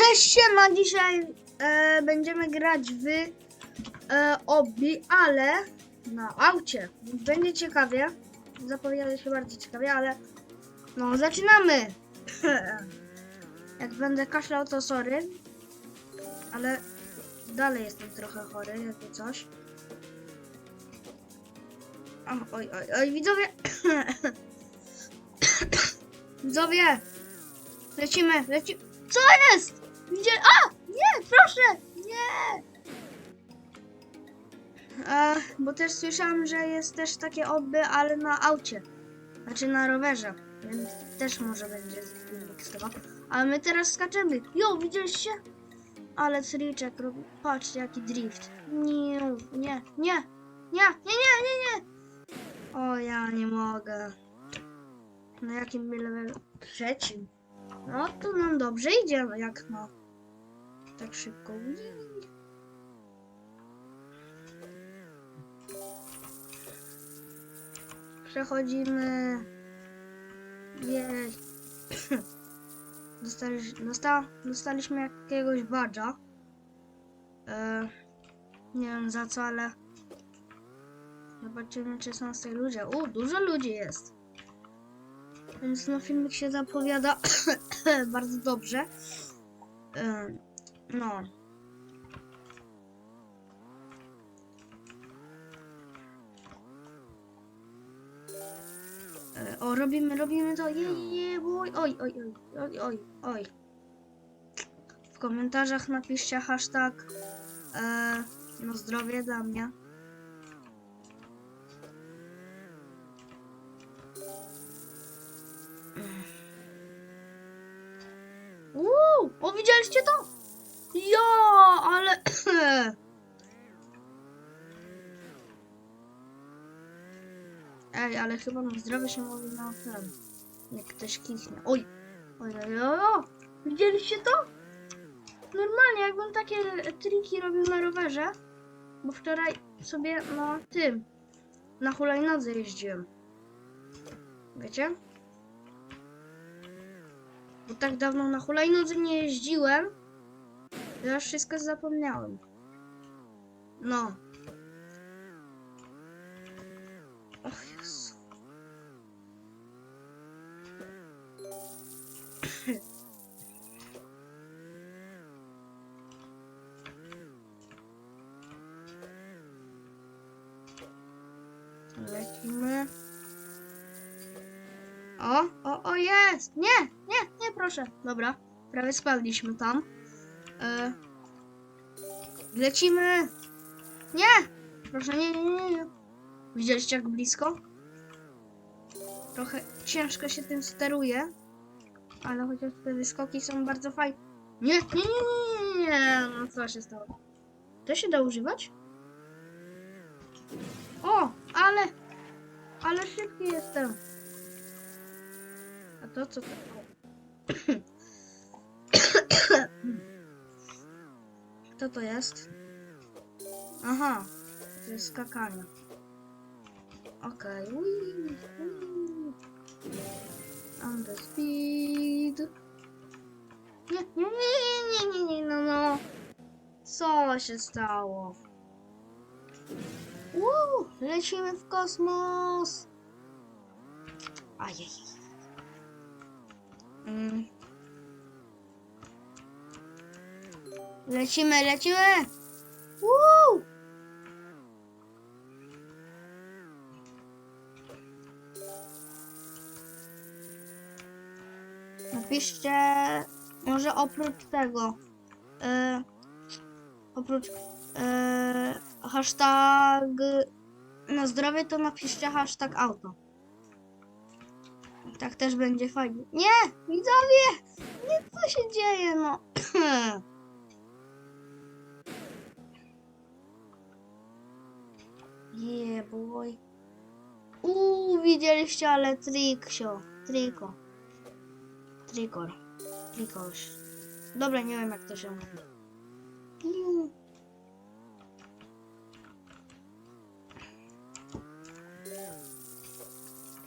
Cześć, siema! Dzisiaj e, będziemy grać w e, obi, ale na aucie. Będzie ciekawie. Zapowiada się bardzo ciekawie, ale no zaczynamy! Jak będę kaszlał, to sorry. Ale dalej jestem trochę chory, jakby coś. O, oj, oj, oj, widzowie! widzowie! Lecimy, lecimy. Co jest? Gdzie? A! Nie, proszę! Nie! E, bo też słyszałam, że jest też takie oby, ale na aucie. Znaczy na rowerze. Więc też może będzie tego. Ale my teraz skaczemy. Jo, widzieliście? Ale triczek robi. Patrzcie, jaki drift. Nie, nie, nie, nie, nie, nie, nie, nie. O, ja nie mogę. Na jakim levelu? Trzecim. No to nam dobrze idzie, jak no. Tak szybko. Przechodzimy. Jej. Dostali, dosta, dostaliśmy jakiegoś badża. E, nie wiem za co, ale zobaczymy czy są z ludzie. U, dużo ludzi jest. Więc no filmik się zapowiada bardzo dobrze. Ym, No. E, O, robimy, robimy to. Je, je, oj, oj, oj, oj, oj, oj, oj. W komentarzach napiszcie hashtag e, no zdrowie dla mnie. Uuu, o widzieliście to? Ja, ale... Ej, ale chyba na zdrowie się mówi na ten. Jak ktoś kichnie. Oj! Oj, oj, oj. Widzieliście to? Normalnie, jakbym takie triki robił na rowerze. Bo wczoraj sobie na tym, na hulajnodze jeździłem. Wiecie? Bo tak dawno na hulajnodze nie jeździłem, że już wszystko zapomniałem. No. Och Jezu. Lecimy. O, o, o jest! Nie, nie, nie, Dobra, prawie spadliśmy tam. E, lecimy! Nie! Proszę, nie, nie, nie, nie. Widzieliście jak blisko? Trochę ciężko się tym steruje, ale chociaż te wyskoki są bardzo fajne. Nie, nie, nie, nie, nie, no co się stało? To się da używać? O, ale, ale szybki jestem. A to co to? Co to jest? Aha, to jest skakanie. Okej. Okay. On the speed. Nie, nie, nie, nie, nie, no, no. Co się stało? Uuu, lecimy w kosmos. Ajej. Mm. Lecimy, lecimy! Woo! Napiszcie, może oprócz tego, e, oprócz e, hashtag na zdrowie, to napiszcie hashtag auto. Tak też będzie fajnie. Nie! Widzowie! Nie, co się dzieje, no? Yeah, boy. Uuu, widzieliście, ale triksio. Triko. Trikor. Trikoś. Dobra, nie wiem jak to się mówi. Mm.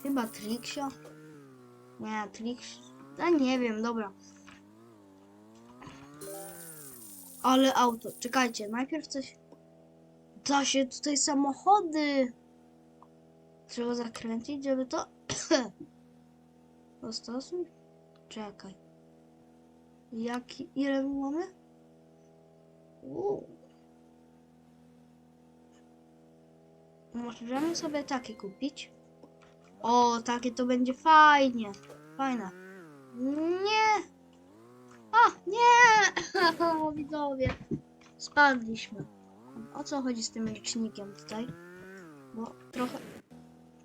Chyba triksio. Nie, triks. A nie wiem, dobra. Ale auto. Czekajcie, najpierw coś. Da się tutaj samochody. Trzeba zakręcić, żeby to. Dostosuj. Czekaj. Jaki. Ile my mamy? Uuu. Możemy sobie takie kupić. O, takie to będzie fajnie. Fajne. Nie! A, nie! Widzowie. Spadliśmy. O co chodzi z tym licznikiem tutaj? Bo trochę...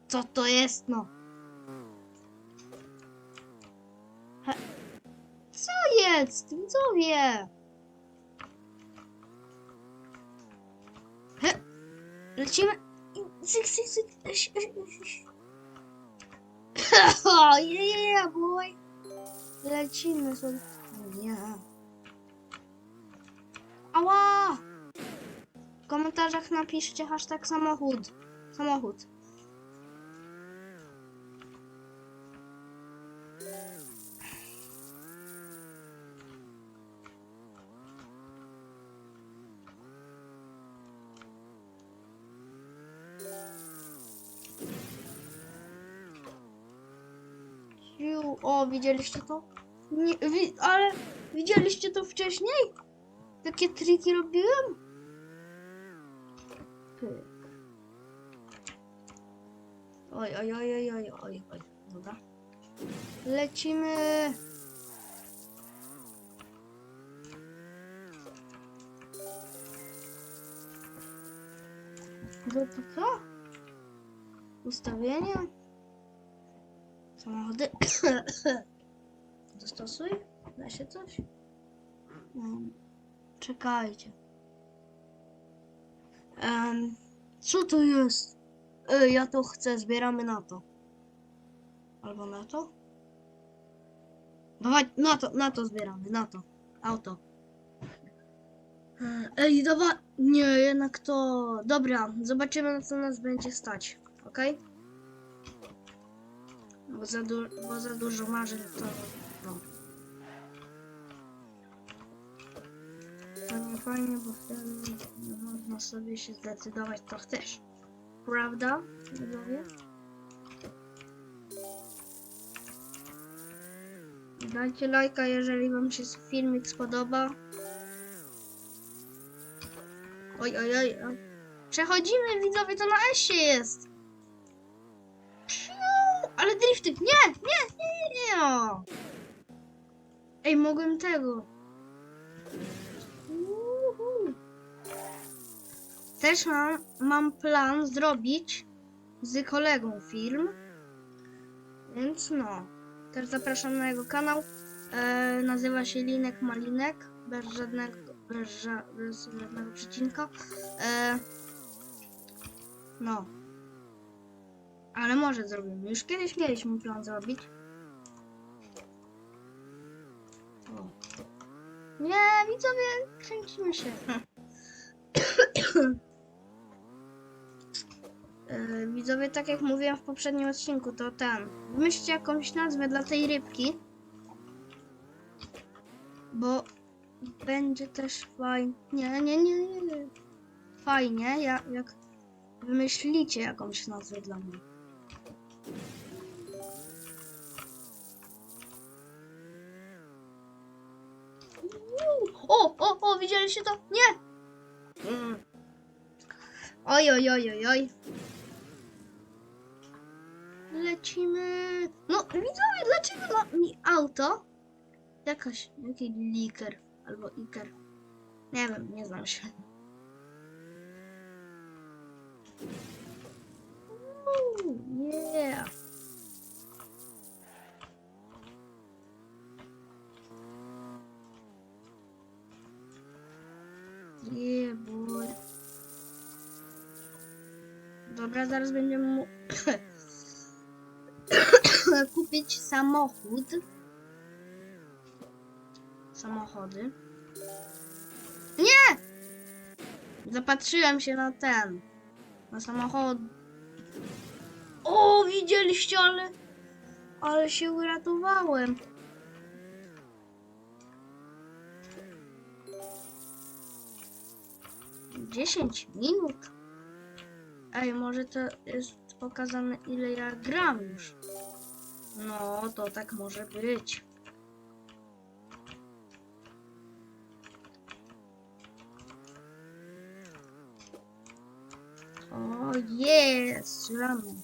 Co to jest, no? He... Co jest? Widzowie! He... Lecimy... Syk, syk, syk. Ś- ś- ś- O, yeah, boy! Lecimy sobie. Nie. Ała! W komentarzach napiszcie hashtag samochód. Samochód. Ju, o, widzieliście to? Nie, wi, ale widzieliście to wcześniej? Takie triki robiłem? Oj, oj, oj, oj, oj, oj, oj. Dobra. Lecimy. To co? Ustawienie. Samochody. Dostosuj. Da się coś? Um, czekajcie. Em, co to jest? Ej, ja to chcę, zbieramy na to. Albo na to? Dawaj, na to, na to zbieramy, na to. Auto. E, Ej, dawaj. Nie, jednak to. Dobra, zobaczymy na co nas będzie stać, ok? Bo za, du- bo za dużo marzeń to. No. To nie fajnie, bo wtedy można sobie się zdecydować, co chcesz. Prawda, widzowie? Dajcie lajka, jeżeli wam się filmik spodoba. Oj, oj, oj. oj. Przechodzimy, widzowie, to na S jest. Drifty. Nie, nie, nie, nie. Ej, mogłem tego. Też mam, mam plan zrobić z kolegą film. Więc no. Też zapraszam na jego kanał. E, nazywa się Linek Malinek. Bez żadnego, bez, ża, bez żadnego przecinka. E, no. Ale może zrobimy. Już kiedyś mieliśmy plan zrobić. Nie, widzowie, kręcimy się. E, Widzowie, tak jak mówiłem w poprzednim odcinku, to ten. Wymyślcie jakąś nazwę dla tej rybki. Bo będzie też fajnie. Nie, nie, nie, nie. nie. Fajnie, jak, jak wymyślicie jakąś nazwę dla mnie. O, o, o, widzieliście to? Nie! Oj, oj, oj, oj, oj. Lecimy. No, widzowie, dlaczego ma mi auto? Jakaś, jakiś liker albo iker. Nie wiem, nie znam się. Uuu, Yeah. Yeah, boy. Dobra, zaraz będziemy mu kupić samochód. Samochody. Nie! Zapatrzyłem się na ten. Na samochód. O, widzieliście, ale. Ale się uratowałem. 10 minut. Ej, może to jest pokazane ile ja gram już. No, to tak może być. O, jest! Strzelamy.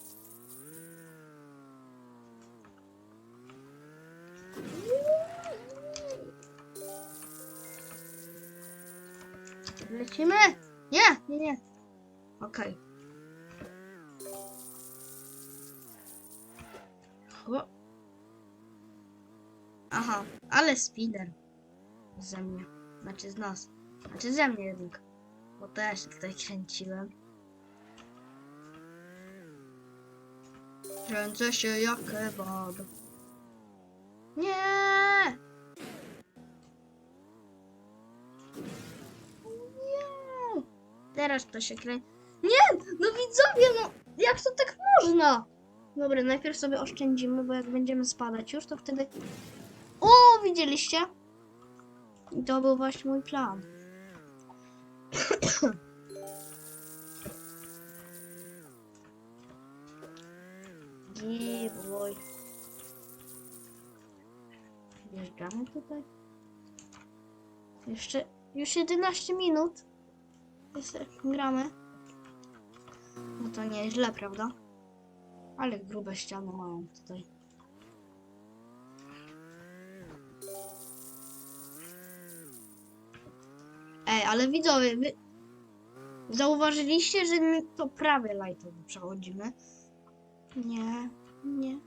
Lecimy? Nie, nie, nie. Okej. Aha, ale speeder. Ze mnie. Znaczy z nas. Znaczy ze mnie jednak. Bo też się tutaj kręciłem. Kręcę się jak kebab. Nie! Nie! Teraz to się kręci. Nie! No widzowie, no jak to tak można? Dobra, najpierw sobie oszczędzimy, bo jak będziemy spadać już, to wtedy... O, widzieliście? I to był właśnie mój plan. Giveaway. Wjeżdżamy tutaj. Jeszcze, już 11 minut. Jest, gramy. No to nieźle, prawda? Ale grube ściany mają tutaj. Ej, ale widzowie, wy zauważyliście, że my to prawie lightowo przechodzimy? Nie, nie.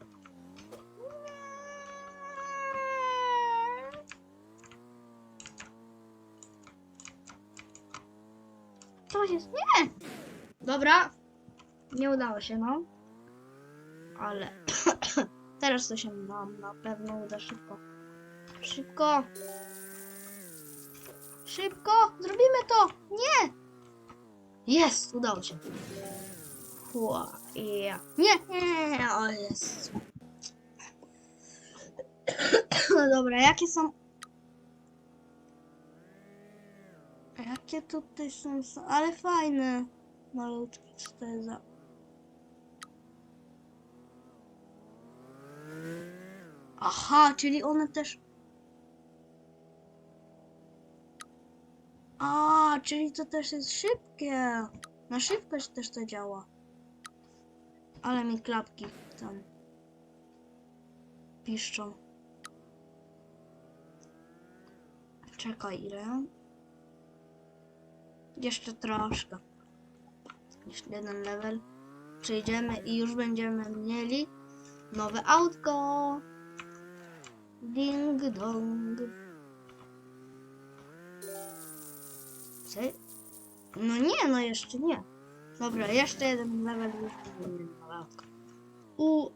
Co jest? Nie! Dobra. Nie udało się, no. Ale teraz to się nam na pewno uda szybko. Szybko. Szybko! Zrobimy to! Nie! Jest! Udało się. Ła, ja. Nie, nie, o jest. No dobra, jakie są... Jakie tutaj są... Ale fajne. Malutkie, co to jest za... Aha, czyli one też... A, czyli to też jest szybkie. Na szybkość też to działa. Ale mi klapki tam piszczą. Czekaj, ile? Jeszcze troszkę. Jeszcze jeden level. Przejdziemy i już będziemy mieli nowe autko. Ding dong. Co? No nie, no jeszcze nie. Dobra, jeszcze jeden level już autko. U.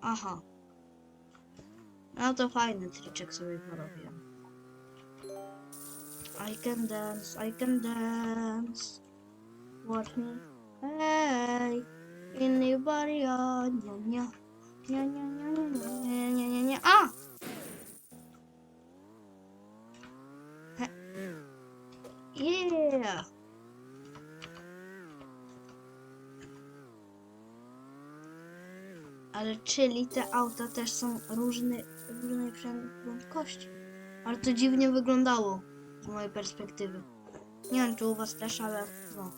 Aha. No to fajny triczek sobie porobiłem. I can dance, I can dance. Watch me. Hey, anybody? Oh, nia, nia. Nia, nia, nia, nia, nia, nia, nia, nia. A! He. Yeah! Ale czyli te auta też są różne, różnej prędkości. Ale to dziwnie wyglądało z mojej perspektywy. Nie wiem, czy u was też, ale no.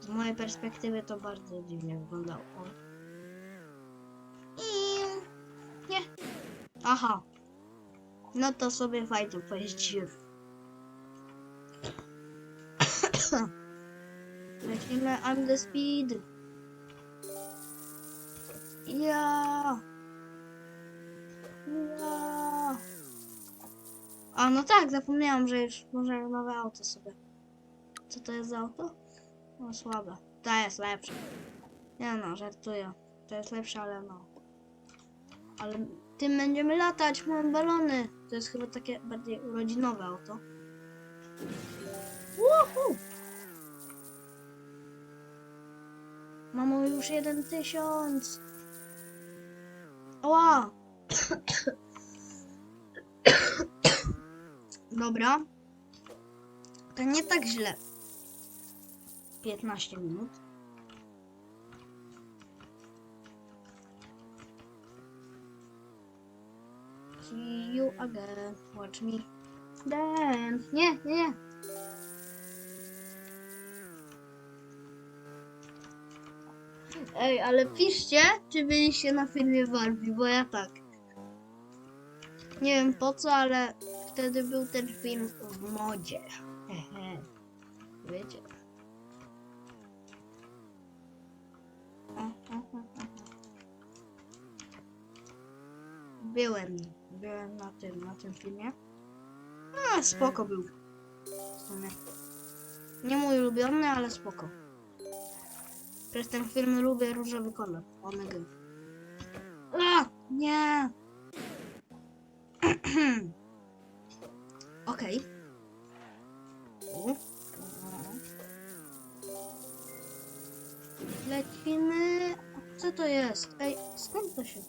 Z mojej perspektywy to bardzo dziwnie wyglądało. I... Nie. Aha. No to sobie fajnie pojeździłem. Lecimy I'm the speed. Ja. Ja. A no tak, zapomniałam, że już może nowe auto sobie. Co to jest za auto? No słabe. To jest lepsze. Nie no, żartuję. To jest lepsze, ale no. Ale tym będziemy latać, mam balony. To jest chyba takie bardziej urodzinowe auto. Woohoo! Mamo, już jeden tysiąc. Ła! Dobra. To nie tak źle. 15 minut. See you again. Watch me dance. Nie, nie, nie. Ej, ale piszcie, czy byliście na filmie Barbie, bo ja tak. Nie wiem po co, ale wtedy był ten film w modzie. Wiecie. Byłem, byłem na tym, na tym filmie. A, spoko był. W sumie. Nie mój ulubiony, ale spoko. Przez ten film lubię różowy kolor. Omega. A, nie. Okej. Tu. Lecimy. Co to jest? Ej, skąd to się?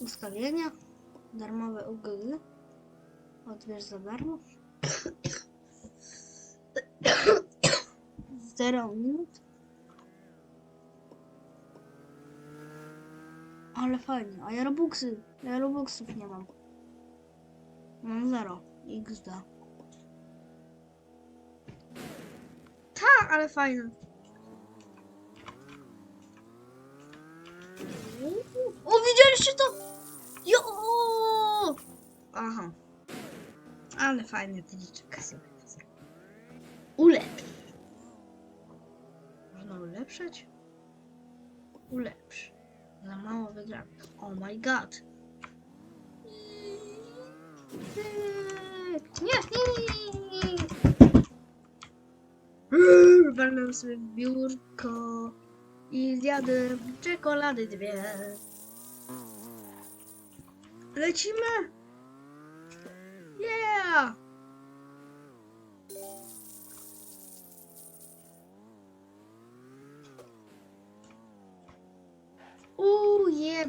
Ustawienia. Darmowe UGG. Odbierz za darmo. 0 minut. Ale fajnie. A ja Robuxy. Ja Robuxów nie mam. Mam 0. XD. Tak, ale fajne. O, widzieliście to? Jo! Aha. Ale fajny tliczek sobie wezmę. Ulepsz. Można ulepszać? Ulepsz. Za mało wygranych. Oh my god. Nie, nie, nie, nie. Sobie biurko i zjadę czekolady dwie. Lecimy! Yeah!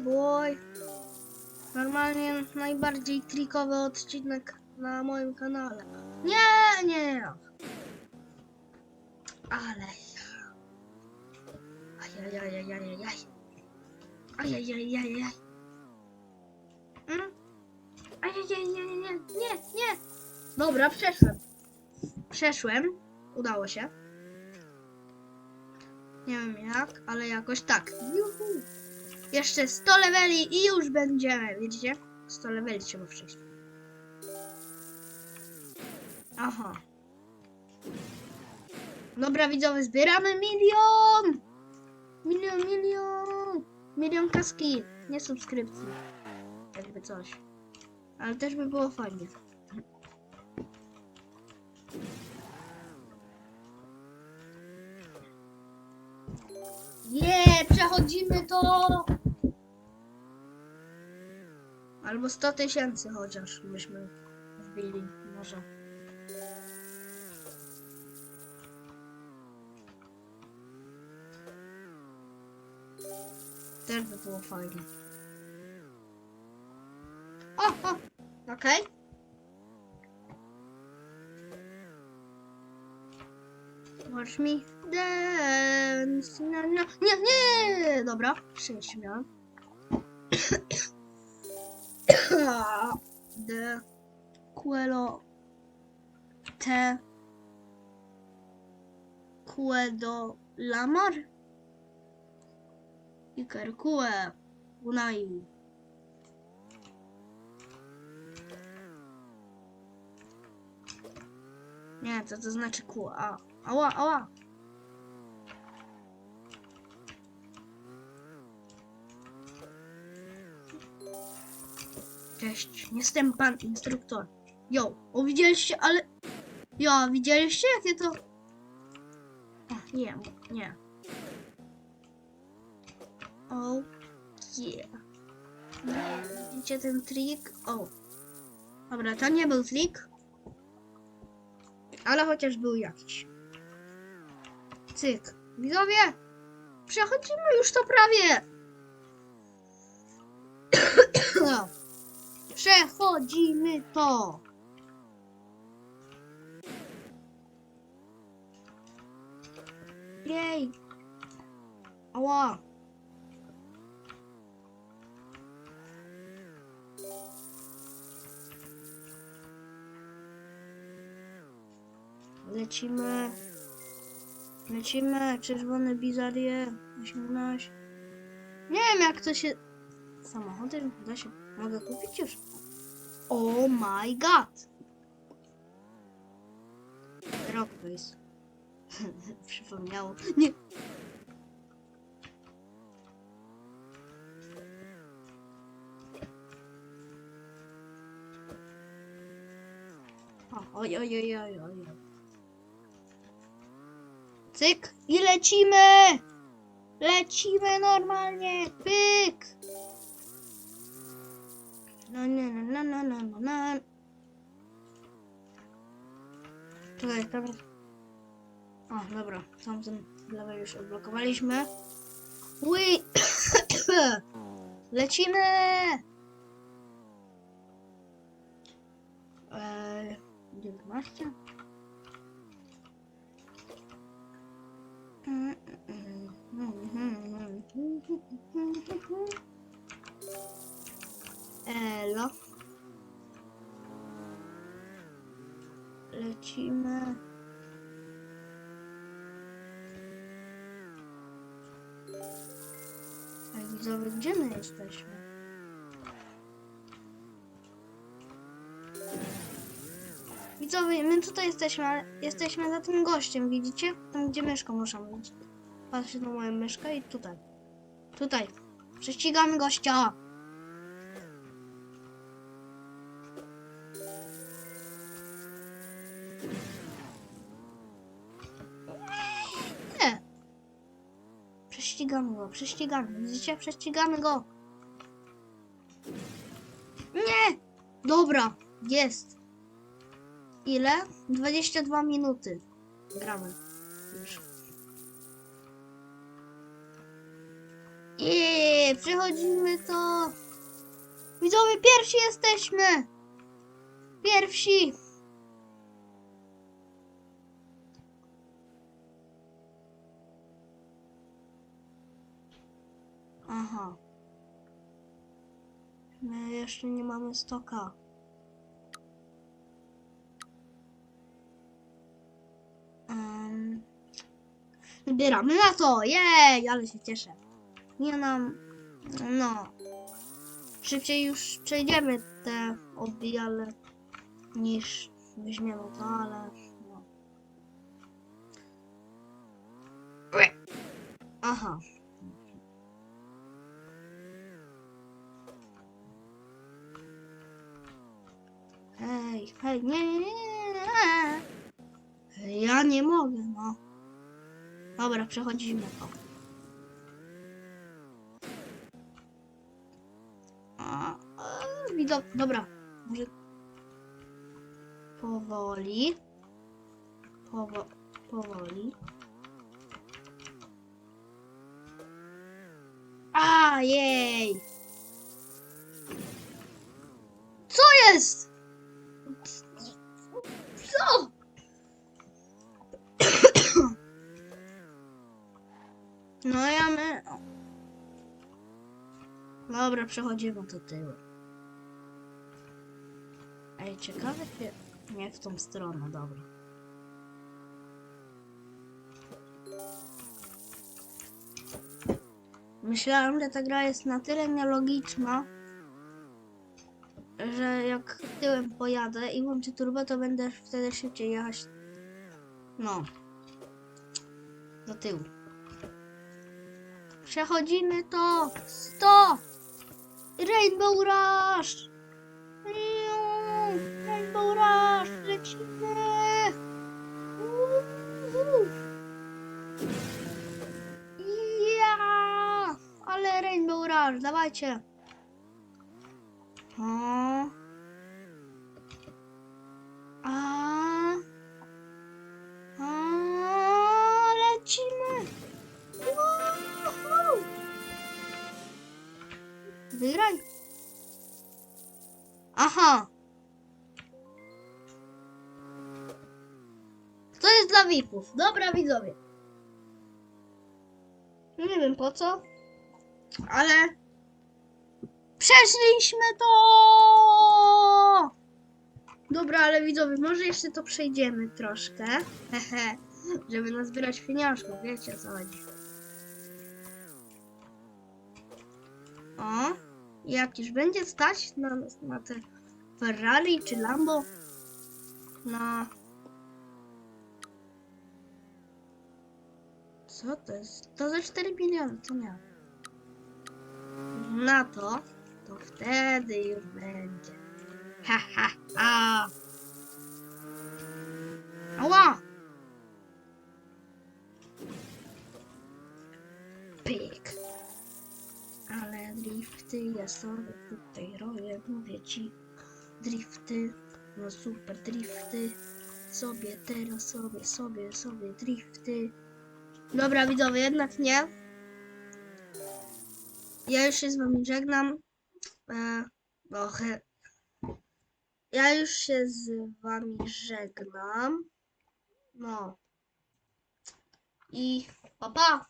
Boy! Normalnie najbardziej trikowy odcinek na moim kanale. Nie, nie. Ale ja. Ajajajajajaj. Ajajajajaj. Mm? Ajajajajaj. Nie, nie. Dobra, przeszłem. Przeszłem. Udało się. Nie wiem jak, ale jakoś tak. Juhu. Jeszcze 100 leveli i już będziemy, widzicie? 100 leveli trzeba przejść. Aha. Dobra widzowie, zbieramy milion! Milion, milion! Milion kaski, nie subskrypcji. Jakby coś. Ale też by było fajnie. Nie, przechodzimy to! Albo 100 tysięcy chociaż byśmy wbili, może. Też by było fajnie. O, o, okej. Watch me dance. No, no. Nie, nie! Dobra, szczęście miałem. De quello te quedo l'amor y carcue unai. Nie, co to znaczy ku? A, ała, ała. Cześć, jestem pan instruktor. Jo, o widzieliście, ale... Jo, widzieliście jakie to... O, nie, nie. O, yeah. Nie, Widzicie ten trik? O. Dobra, to nie był trik. Ale chociaż był jakiś. Cyk. Widzowie! Przechodzimy już to prawie! No. Przechodzimy to! Jej! Ała! Lecimy. Lecimy. Czerwone bizarie. 18. Nie wiem jak to się... Samochody da się... Mogę kupić już? Oh my god! Rockface. Przypomniało. Nie! Oj, oj, oj, oj, oj. Cyk i lecimy! Lecimy normalnie! Pyk! No, no, no, no, no. Czekaj, dobra. O, dobra, tamten level już odblokowaliśmy. Ui! Lecimy! Eee, 19? Elo. Lecimy. Ej, widzowie, gdzie my jesteśmy? Widzowie, my tutaj jesteśmy, ale jesteśmy za tym gościem, widzicie? Tam, gdzie myszką muszę być. Patrzcie na moją myszkę i tutaj. Tutaj. Prześcigamy gościa. Prześcigamy go, prześcigamy. Widzicie? Prześcigamy go. Nie! Dobra, jest. Ile? 22 minuty. Gramy. Już. Jeee, przechodzimy to. Widzowie, pierwsi jesteśmy. Pierwsi. Aha. My jeszcze nie mamy stoka. Um, wybieramy na to! Jej, ale się cieszę. Nie nam. No. Szybciej już przejdziemy te odbijale niż weźmiemy to, ale. No. Aha. Hej, hej, nie, nie, nie. Ja nie mogę, no. Dobra, przechodzimy to. A, Dobra, może powoli. Powo powoli. A, jej! Co jest? Dobra, przechodzimy do tyłu. Ej, ciekawe się... Nie w tą stronę, dobra. Myślałem, że ta gra jest na tyle nielogiczna, że jak tyłem pojadę i włączę turbo, to będę wtedy szybciej jechać. No. Do tyłu. Przechodzimy to! 100! Rainbow Rush! Rainbow Rush! Lecimy! Ja! Ale Rainbow Rush, dawajcie! VIP-ów. Dobra, widzowie. No nie wiem po co, ale przeszliśmy to! Dobra, ale widzowie, może jeszcze to przejdziemy troszkę, hehe, żeby nazbierać pieniążków, wiecie o co chodzi. O, jakiś będzie stać na, na te Ferrari czy Lambo? Na... Co to jest? To za 4 miliony, co nie? Na to, to wtedy już będzie. Ha, ha, ha. Ała! Pyk. Ale drifty ja sobie tutaj robię, mówię ci. Drifty, no super drifty. Sobie teraz, sobie, sobie, sobie drifty. Dobra widzowie, jednak nie. Ja już się z wami żegnam. E, he, ja już się z wami żegnam. No. I pa pa.